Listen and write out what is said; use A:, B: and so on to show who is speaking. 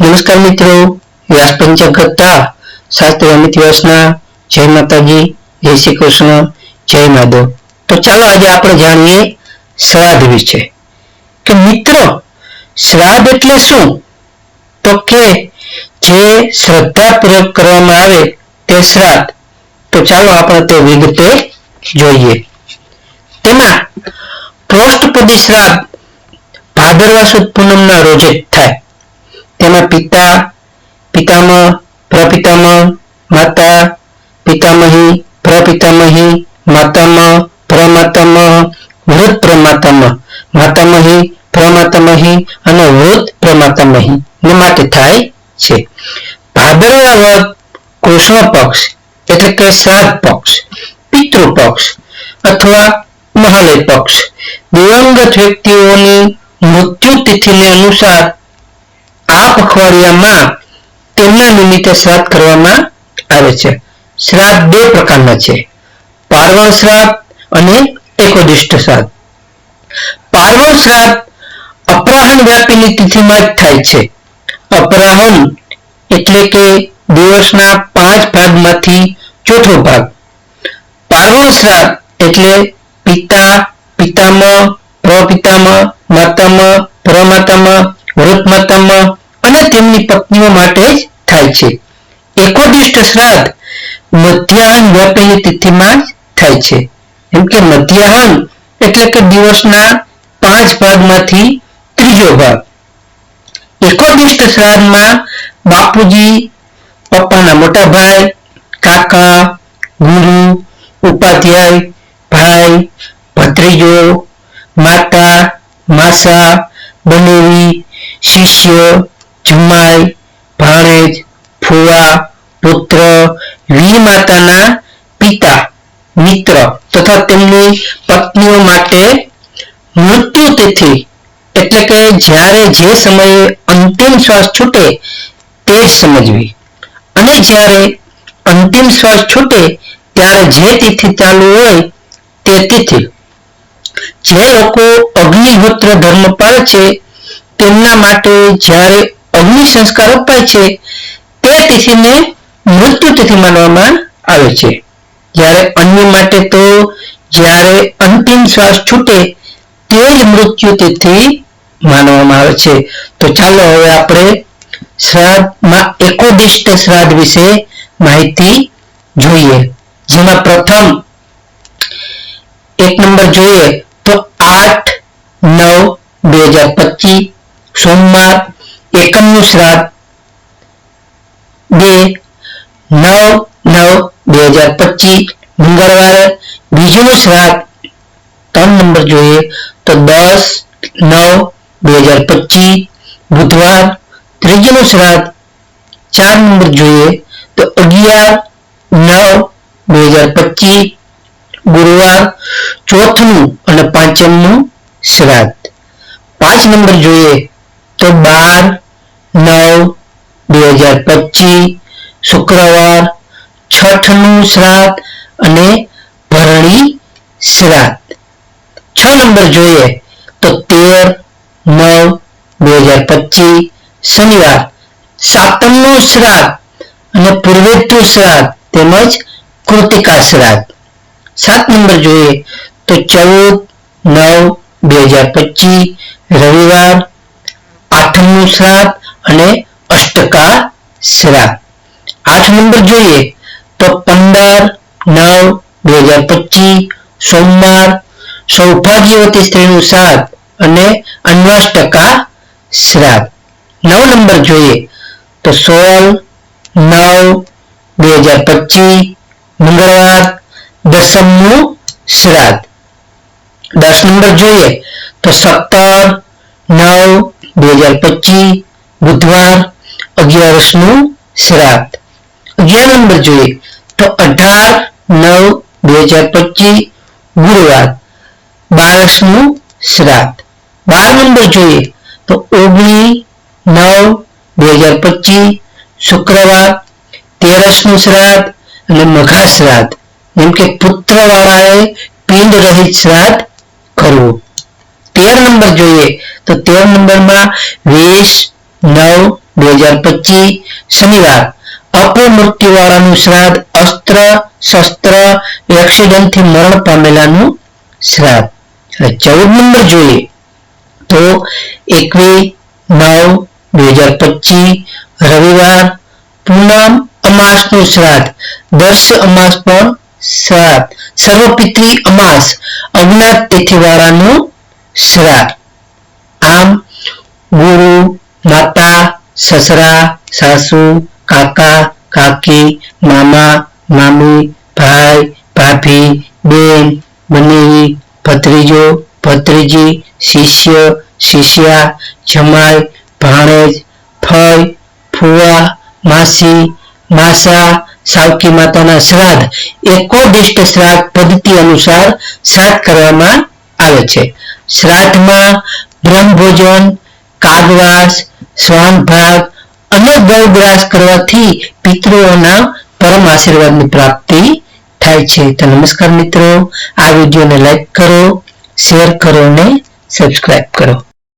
A: નમસ્કાર મિત્રો વ્યાસ પંચક કરતા શાસ્ત્ર અમિત વ્યાસના જય માતાજી, જય શ્રી કૃષ્ણ, જય માધવ. તો ચાલો આજે આપણે જાણીએ શ્રાદ્ધ વિશે. કે મિત્રો, શ્રાદ્ધ એટલે શું? તો કે જે શ્રદ્ધાપૂર્વક કરવામાં આવે તે શ્રાદ્ધ. તો ચાલો આપણે તે વિગતે જોઈએ. તેમાં પૃષ્ઠપદી શ્રાદ્ધ ભાદરવા સુદ પૂનમના રોજે થાય. તેમાં પિતા પિતામહ પ્રપિતામહ માતા, પિતામહી, પ્રપિતામહી માતામહ પ્રમાતામહ વૃદ્ધ પ્રમાતામહ માતામહી, પ્રમાતામહી અને વૃદ્ધ પ્રમાતામહી ને માટે થાય છે. ભાદરવા વ્રત કૃષ્ણ પક્ષ એટલે કે શ્રાદ્ધ પક્ષ, પિતૃ પક્ષ અથવા મહાલય પક્ષ. દિવંગત વ્યક્તિઓની મૃત્યુ તિથિને અનુસાર આ પખવાડિયામાં તેમના નિમિત્તે શ્રાદ્ધ કરવામાં આવે છે. શ્રાદ્ધ બે પ્રકારના છે. પાર્વણ શ્રાદ્ધ અને એકોદિષ્ટ શ્રાદ્ધ. પાર્વણ શ્રાદ્ધ અપરાહન વ્યાપીની તિથિમાં જ થાય છે. અપરાહન એટલે કે દિવસના પાંચ ભાગમાંથી ચોથો ભાગ. પાર્વણ શ્રાદ્ધ એટલે પિતા, પિતામહ, પ્રપિતામહ, માતામહ, પ્રમાતામહ વૃત માતામહ અને તેમની પત્નીઓ માટે જ થાય છે. એકોદિષ્ટ શ્રાદ્ધ મધ્યાહન વ્યાપેલી તિથિમાં જ થાય છે. એમ કે મધ્યાહન એટલે કે દિવસના પાંચ ભાગમાંથી ત્રીજો ભાગ. એકોદિષ્ટ શ્રાદ્ધમાં બાપુજી, પપ્પાના મોટા ભાઈ, કાકા, ગુરુ, ઉપાધ્યાય, ભાઈ, ભત્રીજો, માતા, માસા, બનેવી, શિષ્ય જમાઈ ભાણેજ ફુવા પુત્ર, વીર માતાના પિતા, મિત્ર તથા તેમની પત્નીઓ માટે મૃત્યુ તિથિ એટલે કે જ્યારે જે સમયે અંતિમ શ્વાસ છૂટે તે સમજવી. અને જ્યારે અંતિમ શ્વાસ છૂટે ત્યારે જે તિથિ ચાલુ હોય તે તિથિ. જે લોકો અગ્નિહોત્ર ધર્મ પાળે છે તેમના માટે જ્યારે અગ્નિ સંસ્કાર અપાય છે, તે તિથિને મૃત્યુ તિથિ માનવામાં આવે છે. જ્યારે અન્ય માટે તો જ્યારે અંતિમ શ્વાસ છૂટે, તે જ મૃત્યુ તિથિ માનવામાં આવે છે. તો ચાલો હવે આપણે શ્રાદ્ધમાં એકોદિષ્ટ શ્રાદ્ધ વિશે માહિતી જોઈએ. જેમાં પ્રથમ એક નંબર જોઈએ તો આઠ નવ બે હજાર પચીસ, સોમવાર એકમનું શ્રાદ્ધ બે નવ નવ બે હજાર પચીસ, મંગળવારે. બીજું શ્રાદ્ધ ત્રણ નંબર જોઈએ તો દસ નવ બે હજાર પચીસ, બુધવાર. ત્રીજું શ્રાદ્ધ ચાર નંબર જોઈએ તો અગિયાર નવ બે હજાર પચીસ, ગુરુવાર. ચોથનું અને પાંચમનું શ્રાદ્ધ. પાંચ નંબર જોઈએ તો બાર નવ, બે હજાર પચીસ, શુક્રવાર, છઠનું શ્રાદ્ધ અને ભરણી શ્રાદ્ધ. છ નંબર જોઈએ તો તેર, નવ, બે હજાર પચીસ, શનિવાર, સાતમનું શ્રાદ્ધ અને પૂર્વેત્યુ શ્રાદ્ધ તેમજ કૃતિકા શ્રાદ્ધ. સાત નંબર જોઈએ તો ચૌદ, નવ, બે હજાર પચીસ, રવિવાર, આઠમનું શ્રાદ્ધ અને અષ્ટકા શ્રાદ્ધ આઠ નંબર જોઈએ તો પંદર, નવ, બે હજાર પચીસ, સોમવાર, સૌભાગ્યવતી સ્ત્રીનું સાત અને અન્વાસ ટકા શ્રાપ નવ નંબર જોઈએ તો સોળ, નવ, બે હજાર પચીસ, મંગળવાર, દસમનું શ્રાદ્ધ દસ નંબર જોઈએ તો સત્તર, નવ, બે હજાર પચીસ બુધવાર અગિયારસનું શ્રાદ્ધ. અગિયાર નંબર જોઈએ તો અઢાર નવ બે હજાર પચીસ ગુરુવાર બારસનું શ્રાદ્ધ. બાર નંબર જોઈએ તો ઓગણી નવ બે હજાર પચીસ શુક્રવાર તેરસનું શ્રાદ્ધ અને મઘા શ્રાદ્ધ. જેમ કે પુત્ર વાળાએ પિંડ રહિત શ્રાદ્ધ કરવું. તેર નંબર જોઈએ તો તેર નંબરમાં વીસ નવ, બે હજાર પચીસ, શનિવાર. અપમૃત્યુવાળાનું શ્રાદ્ધ અસ્ત્ર, શસ્ત્ર એક્સિડન્ટથી મરણ પામેલાનું શ્રાદ્ધ. ચૌદ નંબર જોઈએ તો એકવીસ, નવ, બે હજાર પચીસ, રવિવાર, પૂનમ અમાસનું શ્રાદ્ધ. દર્શ અમાસ પણ શ્રાદ્ધ. સર્વપિત્રી અમાસ, અજ્ઞાત તિથિવાળાનું શ્રાદ્ધ આમ ગુરુ માતા સસરા, સાસુ, કાકા, કાકી, મામા, મામી, ભાઈ, ભાભી, બેન, બનેવી, ભત્રીજો, ભત્રીજી, શિષ્ય, શિષ્યા, જમાઈ, ભાણેજ ફઈ ફુવા માસી, માસા, સાવકી માતાના શ્રાદ્ધ. એકોદિષ્ટ શ્રાદ્ધ પદ્ધતિ અનુસાર શ્રાદ્ધ કરવામાં આવે છે. શ્રાદ્ધમાં બ્રહ્મભોજન, કાગવાસ શ્વાન ભાગ અને ગૌગ્રાસ કરવાથી પિતૃઓના પરમ આશીર્વાદની પ્રાપ્તિ થાય છે. તો નમસ્કાર મિત્રો, આ વિડીયોને લાઈક કરો, શેર કરો અને સબસ્ક્રાઇબ કરો.